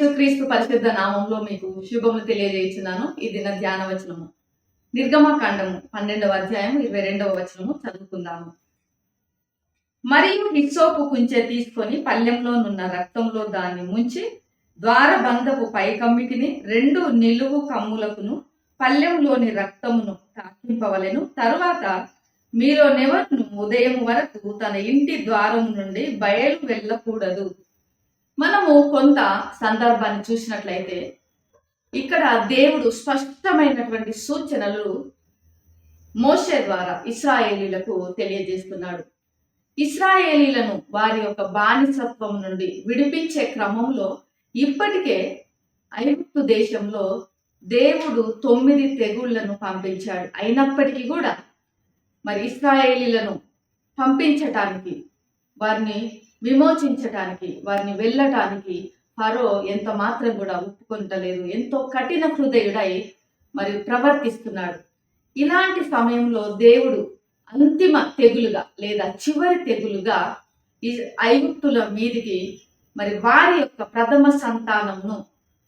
యేసుక్రీస్తు పరిశుద్ధ నామంలో మీకు శుభములు తెలియజేస్తున్నాను ఈ దిన ధ్యాన వచనము నిర్గమకాండము పన్నెండవ అధ్యాయం ఇరవై రెండవ వచనము చదువుకుందాము. మరియు హిస్సోపు కుంచె తీసుకొని పల్లెంలోనున్న రక్తంలో దాన్ని ముంచి ద్వారబంధపు పైకమ్మిటిని రెండు నిలువు కమ్ములకును పల్లెంలోని రక్తమును తాకింపవలెను. తరువాత మీలో నెవరును ఉదయం వరకు తన ఇంటి ద్వారం నుండి బయలు వెళ్ళకూడదు. మనము కొంత సందర్భాన్ని చూసినట్లయితే ఇక్కడ దేవుడు స్పష్టమైనటువంటి సూచనలు మోషే ద్వారా ఇస్రాయేలీలకు తెలియజేస్తున్నాడు. ఇస్రాయేలీలను వారి యొక్క బానిసత్వం నుండి విడిపించే క్రమంలో ఇప్పటికే ఐగుప్తు దేశంలో దేవుడు తొమ్మిది తెగుళ్ళను పంపించాడు. అయినప్పటికీ కూడా మరి ఇస్రాయేలీలను పంపించటానికి వారిని విమోచించటానికి వారిని వెళ్ళటానికి ఫరో ఎంత మాత్రం కూడా ఒప్పుకుంటలేదు ఎంతో కఠిన హృదయుడై మరి ప్రవర్తిస్తున్నాడు. ఇలాంటి సమయంలో దేవుడు అంతిమ తెగులుగా లేదా చివరి తెగులుగా ఈ ఐగుప్తుల మీదికి మరి వారి యొక్క ప్రథమ సంతానమును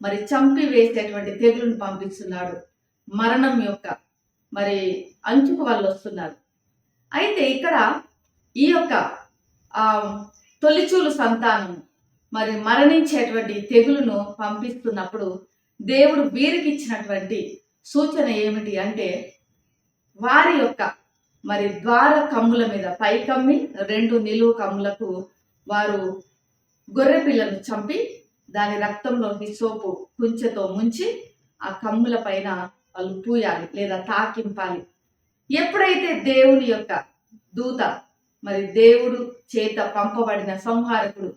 మరి చంపివేసేటువంటి తెగులును పంపిస్తున్నాడు. మరణం యొక్క మరి అంచుకు వాళ్ళు వస్తున్నారు అయితే ఇక్కడ ఈ యొక్క తొలిచూలు సంతానం మరి మరణించేటువంటి తెగులును పంపిస్తున్నప్పుడు దేవుడు వీరికి ఇచ్చినటువంటి సూచన ఏమిటి అంటే వారి యొక్క మరి ద్వార కమ్ముల మీద పై కమ్మి రెండు నిలువు కమ్ములకు వారు గొర్రె పిల్లను చంపి దాని రక్తంలో హిసోపు కుంచెతో ముంచి ఆ కమ్ముల పైన వాళ్ళు పూయాలి లేదా తాకింపాలి. ఎప్పుడైతే దేవుని యొక్క దూత మరి దేవుడు చేత పంపబడిన సంహారకుడు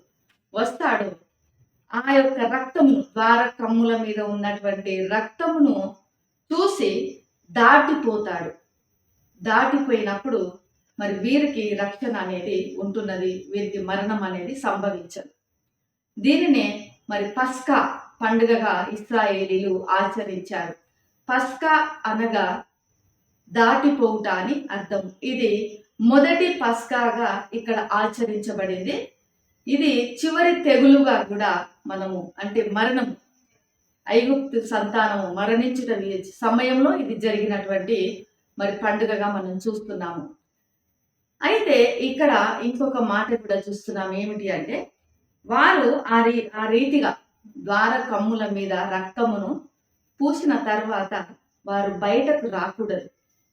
వస్తాడు. ఆ యొక్క రక్తము ద్వార కమ్ముల మీద ఉన్నటువంటి రక్తమును చూసి దాటిపోతాడు. దాటిపోయినప్పుడు మరి వీరికి రక్షణ అనేది ఉంటున్నది. వీరికి మరణం అనేది సంభవించదు. దీనినే మరి పస్కా పండుగగా ఇస్రాయేలీలు ఆచరించారు. పస్కా అనగా దాటిపోవుట అని అర్థం. ఇది మొదటి పస్కాగా ఇక్కడ ఆచరించబడింది. ఇది చివరి తెగులుగా కూడా మనము అంటే మరణం ఐగుప్తు సంతానము మరణించిన సమయంలో ఇది జరిగినటువంటి మరి పండుగగా మనం చూస్తున్నాము. అయితే ఇక్కడ ఇంకొక మాట కూడా చూస్తున్నాం ఏమిటి అంటే వారు ఆ రీ ఆ రీతిగా ద్వార కమ్ముల మీద రక్తమును పూసిన తర్వాత వారు బయటకు రాకూడదు.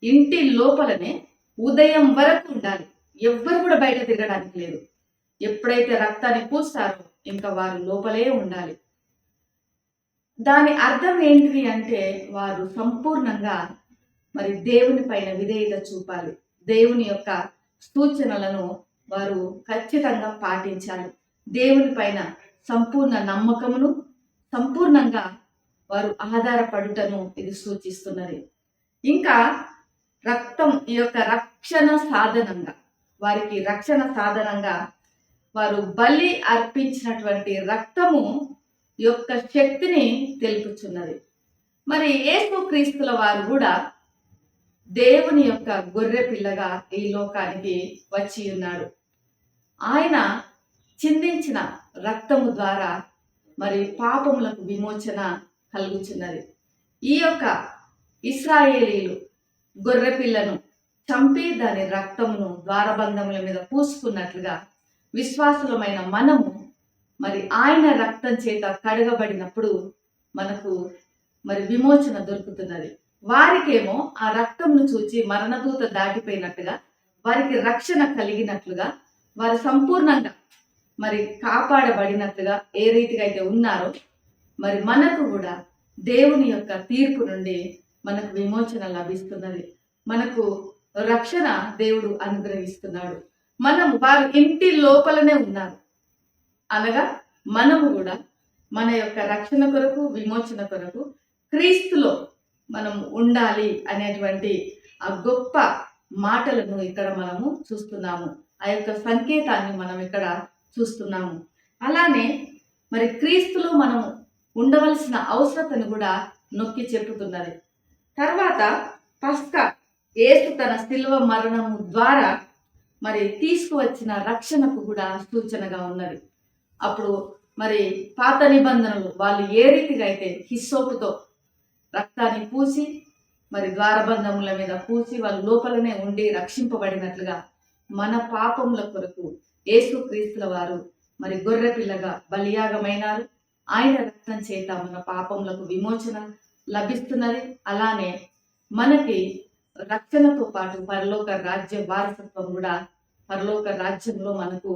ఇంటి లోపలనే ఉదయం వరకు ఉండాలి. ఎవ్వరు కూడా బయట తిరగడానికి లేదు. ఎప్పుడైతే రక్తాన్ని పూస్తారో ఇంకా వారు లోపలే ఉండాలి. దాని అర్థం ఏంటిది అంటే వారు సంపూర్ణంగా మరి దేవుని పైన విధేయత చూపాలి. దేవుని యొక్క సూచనలను వారు ఖచ్చితంగా పాటించాలి. దేవుని పైన సంపూర్ణ నమ్మకమును సంపూర్ణంగా వారు ఆధారపడుటను ఇది సూచిస్తున్నది. ఇంకా రక్తం ఈ యొక్క రక్షణ సాధనంగా వారికి రక్షణ సాధనంగా వారు బలి అర్పించినటువంటి రక్తము యొక్క శక్తిని తెలుపుచున్నది. మరి యేసు క్రీస్తుల వారు కూడా దేవుని యొక్క గొర్రె పిల్లగా ఈ లోకానికి వచ్చి ఉన్నాడు ఆయన చిందించిన రక్తము ద్వారా మరి పాపములకు విమోచన కలుగుచున్నది. ఈ యొక్క ఇస్రాయేలీలు గొర్రె పిల్లను చంపి దాని రక్తమును ద్వారబంధముల మీద పూసుకున్నట్లుగా విశ్వాసులమైన మనము మరి ఆయన రక్తం చేత కడగబడినప్పుడు మనకు మరి విమోచన దొరుకుతున్నది. వారికేమో ఆ రక్తంను చూచి మరణదూత దాటిపోయినట్టుగా వారికి రక్షణ కలిగినట్లుగా వారు సంపూర్ణంగా మరి కాపాడబడినట్లుగా ఏ రీతిగా అయితే ఉన్నారో మరి మనకు కూడా దేవుని యొక్క తీర్పు నుండి మనకు విమోచన లభిస్తున్నది. మనకు రక్షణ దేవుడు అనుగ్రహిస్తున్నాడు. మనం వారు ఇంటి లోపలనే ఉన్నారు. అనగా మనము కూడా మన యొక్క రక్షణ కొరకు విమోచన కొరకు క్రీస్తులో మనం ఉండాలి అనేటువంటి ఆ గొప్ప మాటలను ఇక్కడ మనము చూస్తున్నాము. ఆ యొక్క సంకేతాన్ని మనం ఇక్కడ చూస్తున్నాము. అలానే మరి క్రీస్తులో మనము ఉండవలసిన అవసరతను కూడా నొక్కి చెప్పుతున్నది. తర్వాత పస్కా ఏసు తన శిల్వ మరణము ద్వారా మరి తీసుకువచ్చిన రక్షణకు కూడా సూచనగా ఉన్నది. అప్పుడు మరి పాత నిబంధనలు వాళ్ళు ఏ రీతిగా అయితే హిస్సోపుతో రక్తాన్ని పూసి మరి ద్వారబంధముల మీద పూసి వాళ్ళు లోపలనే ఉండి రక్షింపబడినట్లుగా మన పాపముల కొరకు యేసుక్రీస్తుల వారు మరి గొర్రె పిల్లగా బలియాగమైనారు. ఆయన రక్తం చేత మన పాపములకు విమోచన లభిస్తున్నది. అలానే మనకి రక్షణతో పాటు పరలోక రాజ్య వారసత్వం కూడా పరలోక రాజ్యంలో మనకు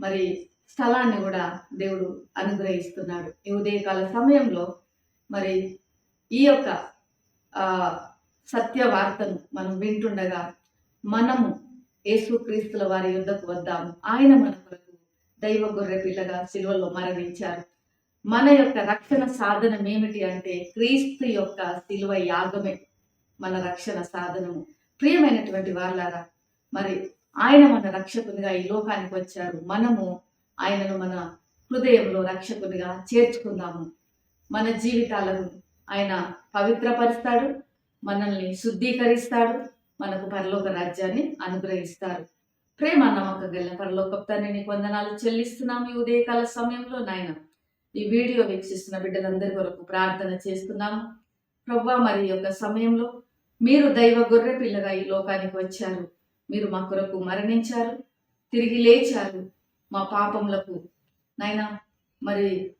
మరి స్థలాన్ని కూడా దేవుడు అనుగ్రహిస్తున్నాడు. ఈ ఉదయకాల సమయంలో మరి ఈ యొక్క సత్య వార్తను మనం వింటుండగా మనము యేసుక్రీస్తుల వారి యుద్ధకు వద్దాము. ఆయన మన కొరకు దైవ గొర్రె పిల్లగా సిలువలో మరణించారు. మన యొక్క రక్షణ సాధనం ఏమిటి అంటే క్రీస్తు యొక్క సిలువ యాగమే మన రక్షణ సాధనము. ప్రియమైనటువంటి వాళ్ళారా మరి ఆయన మన రక్షకునిగా ఈ లోకానికి వచ్చారు. మనము ఆయనను మన హృదయంలో రక్షకునిగా చేర్చుకుందాము మన జీవితాలను ఆయన పవిత్రపరుస్తాడు మనల్ని శుద్ధీకరిస్తాడు మనకు పరలోక రాజ్యాన్ని అనుగ్రహిస్తారు ప్రేమ నమ్మకం గల పరలోక తండ్రి నీకు వందనాలు చెల్లిస్తున్నాము ఈ ఉదయకాల సమయంలో నాయన. ఈ వీడియో వీక్షిస్తున్న బిడ్డలందరి కొరకు ప్రార్థన చేస్తున్నాము ప్రవ్వా మరి యొక్క సమయంలో మీరు దైవ గొర్రె పిల్లగా ఈ లోకానికి వచ్చారు. మీరు మా కొరకు మరణించారు. తిరిగి లేచారు. మా పాపములకు నాయన మరి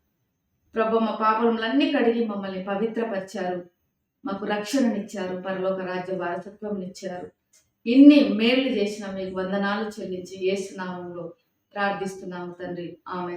ప్రభ మా పాపములన్నీ కడిగి మమ్మల్ని పవిత్రపరిచారు. మాకు రక్షణనిచ్చారు. పరలోక రాజ్య వారసత్వం ఇచ్చారు ఇన్ని మేళ్ళు చేసిన మీకు వందనాలు చెల్లించి ఏసునామంలో ప్రార్థిస్తున్నాము తండ్రి. ఆమె